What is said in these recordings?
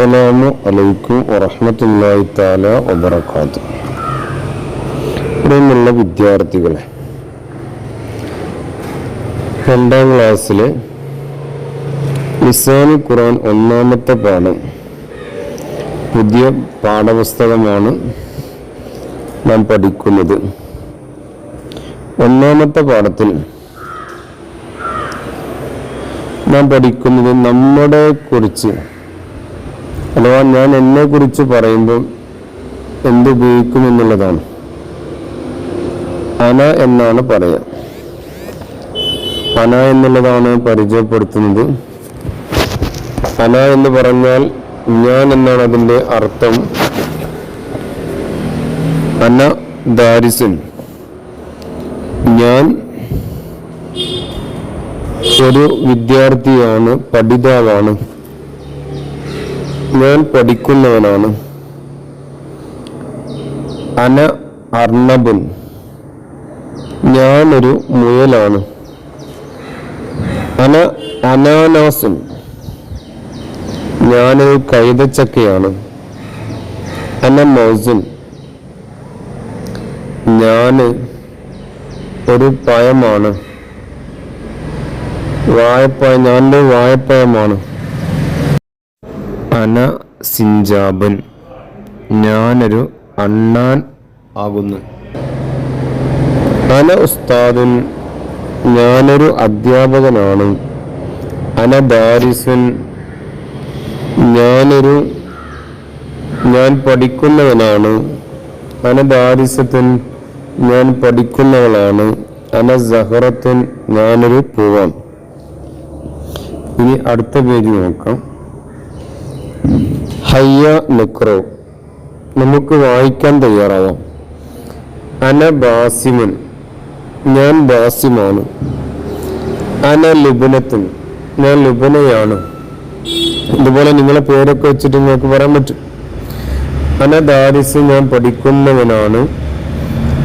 അസ്സലാമു അലൈക്കും വറഹമത്തല്ലാഹി താല വബറകാത്ത് ഇവിടെയുള്ള വിദ്യാർത്ഥികളെ രണ്ടാം ക്ലാസ്സിലെ നിസാനി ഖുറാൻ ഒന്നാമത്തെ പാഠം പുതിയ പാഠപുസ്തകമാണ് നാം പഠിക്കുന്നത്. ഒന്നാമത്തെ പാഠത്തിൽ നാം പഠിക്കുന്നത് നമ്മുടെ കുറിച്ച് അഥവാ ഞാൻ എന്നെ കുറിച്ച് പറയുമ്പോൾ എന്തുപയോഗിക്കുമെന്നുള്ളതാണ്. അന എന്നാണ് പറയാ. അന എന്നുള്ളതാണ് പരിചയപ്പെടുത്തുന്നത്. അന എന്ന് പറഞ്ഞാൽ ഞാൻ എന്നാണ് അതിന്റെ അർത്ഥം? അന ദാരിസൻ ഞാൻ ഒരു വിദ്യാർത്ഥിയാണ് പഠിതാവാണ്. ഞാൻ പഠിക്കുന്നവനാണ്. അന അർണബുൻ. ഞാനൊരു മുയലാണ്. അന അനാനാസുൻ. ഞാനൊരു കൈതച്ചക്കയാണ്. അന മൗസുൻ. ഞാൻ ഒരു പഴമാണ്. വാഴപ്പഴം ഞാനൊരു വാഴപ്പഴമാണ്. അന സിഞ്ചാബൻ. ഞാനൊരു അണ്ണാൻ ആകുന്നു. അന ഉസ്താദുൻ ഞാനൊരു അധ്യാപകനാണ്. അന ദാരിസുൻ ഞാനൊരു ഞാൻ പഠിക്കുന്നവനാണ്. അന ദാരിസത്തൻ ഞാൻ പഠിക്കുന്നവളാണ്. അന സഹറത്തുൻ ഞാനൊരു പൂവാണ് ഇനി അടുത്ത പേജ് നോക്കാം. ഹയ്യ നിക്രോ. നമുക്ക് വായിക്കാൻ തയ്യാറാവാം. അന ബാസിമുൻ. ഞാൻ ബാസിമാണ്. അന ലുബനത്തുൻ. ഞാൻ ലുബനയാണ്. ഇതുപോലെ നിങ്ങളെ പേരൊക്കെ വെച്ചിട്ട് നിങ്ങൾക്ക് പറയാൻ പറ്റും. അന ദാരിസ് ഞാൻ പഠിക്കുന്നവനാണ്.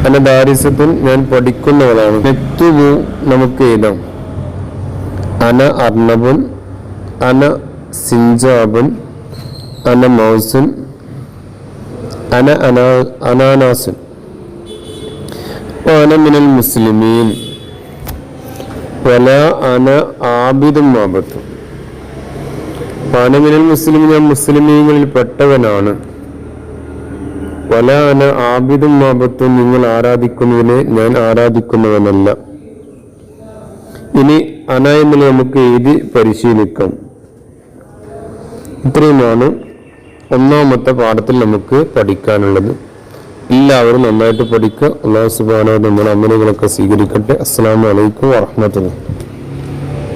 അന ദാരിസത്തുൻ ഞാൻ പഠിക്കുന്നവളാണ്. നെക്തുബു നമുക്ക് എഴുതാം. അന അർണബുൻ. അന സിഞ്ചാബുൻ. അന മൗസുൻ അന അനാ അനാനാസുൻ. അന മിനൽ മുസ്ലിമീൻ. വല അന ആബിദും മാബത്തും അന മിനൽ മുസ്ലിം ഞാൻ മുസ്ലിമീങ്ങളിൽ പെട്ടവനാണ്. വല അന ആബിദും മാബത്തും നിങ്ങൾ ആരാധിക്കുന്നതിനെ ഞാൻ ആരാധിക്കുന്നവനല്ല. ഇനി അന എന്നത് നമുക്ക് എഴുതി പരിശീലിക്കാം. ഇത്രയുമാണ് ഒന്നാമത്തെ പാഠത്തിൽ നമുക്ക് പഠിക്കാനുള്ളത് എല്ലാവരും നന്നായിട്ട് പഠിക്കുക. അള്ളാഹു സുബാനോ നമ്മുടെ അമലുകളൊക്കെ സ്വീകരിക്കട്ടെ. അസ്സാം വലൈക്കും വാഹമത്തുള്ള